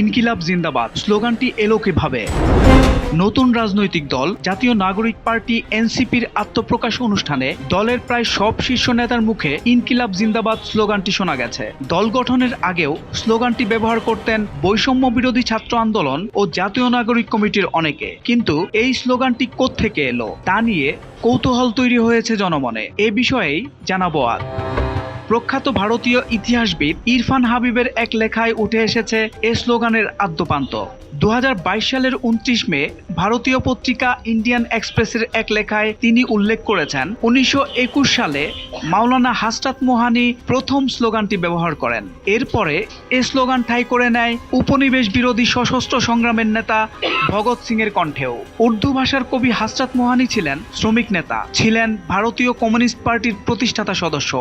ইনকিলাব জিন্দাবাদ। স্লোগানটি এলো কীভাবে নতুন রাজনৈতিক দল, জাতীয় নাগরিক পার্টি, এনসিপির আত্মপ্রকাশ অনুষ্ঠানে দলের প্রায় সব শীর্ষ নেতার মুখে ইনকিলাব জিন্দাবাদ স্লোগানটি শোনা গেছে। দল গঠনের আগেও স্লোগানটি ব্যবহার করতেন বৈষম্য বিরোধী ছাত্র আন্দোলন ও জাতীয় নাগরিক কমিটির অনেকে। কিন্তু এই স্লোগানটি কোত্থেকে এলো, তা নিয়ে কৌতূহল তৈরি হয়েছে জনমনে। এ বিষয়েই জানাব আজ। প্রখ্যাত ভারতীয় ইতিহাসবিদ ইরফান হাবিবের এক লেখায় উঠে এসেছে এ স্লোগানের আদ্যপান্ত। দু হাজার বাইশ সালের উনত্রিশ মে ভারতীয় পত্রিকা ইন্ডিয়ান এক্সপ্রেসের এক লেখায় তিনি উল্লেখ করেছেন, উনিশশো একুশ সালে মাওলানা হাসরাত মোহানি প্রথম স্লোগানটি ব্যবহার করেন। এরপরে এ স্লোগান ঠাই করে নেয় উপনিবেশ বিরোধী সশস্ত্র সংগ্রামের নেতা ভগৎ সিং এর কণ্ঠেও। উর্দু ভাষার কবি হাসরাত মোহানি ছিলেন শ্রমিক নেতা, ছিলেন ভারতীয় কমিউনিস্ট পার্টির প্রতিষ্ঠাতা সদস্য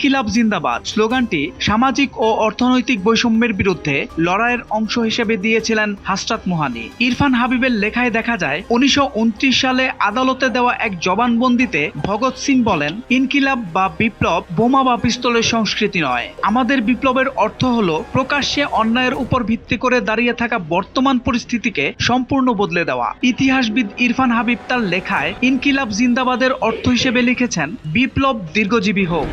ইনকিলাব জিন্দাবাদ। স্লোগানটি সামাজিক ও অর্থনৈতিক বৈষম্যের বিরুদ্ধে লড়াইয়ের অংশ হিসেবে দিয়েছিলেন হাসরাত মোহানি। ইরফান হাবিবের লেখায় দেখা যায়, উনিশশো উনত্রিশ সালে আদালতে দেওয়া এক জবানবন্দিতে ভগৎ সিং বলেন, ইনকিলাব বা বিপ্লব বোমা বা পিস্তলের সংস্কৃতি নয়। আমাদের বিপ্লবের অর্থ হল প্রকাশ্যে অন্যায়ের উপর ভিত্তি করে দাঁড়িয়ে থাকা বর্তমান পরিস্থিতিকে সম্পূর্ণ বদলে দেওয়া। ইতিহাসবিদ ইরফান হাবিব তার লেখায়, ইনকিলাব জিন্দাবাদের অর্থ হিসেবে লিখেছেন, বিপ্লব দীর্ঘজীবী হোক।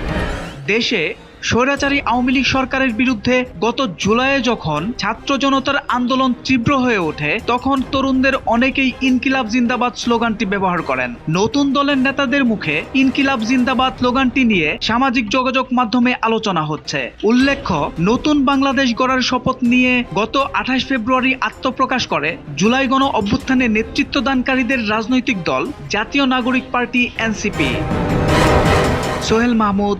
দেশে স্বৈরাচারী আওয়ামী লীগ সরকারের বিরুদ্ধে গত জুলাইয়ে যখন ছাত্র জনতার আন্দোলন তীব্র হয়ে ওঠে, তখন তরুণদের অনেকেই ইনকিলাব জিন্দাবাদ স্লোগানটি ব্যবহার করেন। নতুন দলের নেতাদের মুখে ইনকিলাব জিন্দাবাদ স্লোগানটি নিয়ে সামাজিক যোগাযোগ মাধ্যমে আলোচনা হচ্ছে। উল্লেখ্য, নতুন বাংলাদেশ গড়ার শপথ নিয়ে গত আঠাশ ফেব্রুয়ারি আত্মপ্রকাশ করে জুলাই গণ অভ্যুত্থানে নেতৃত্বদানকারীদের রাজনৈতিক দল জাতীয় নাগরিক পার্টি এনসিপি। সোহেল মাহমুদ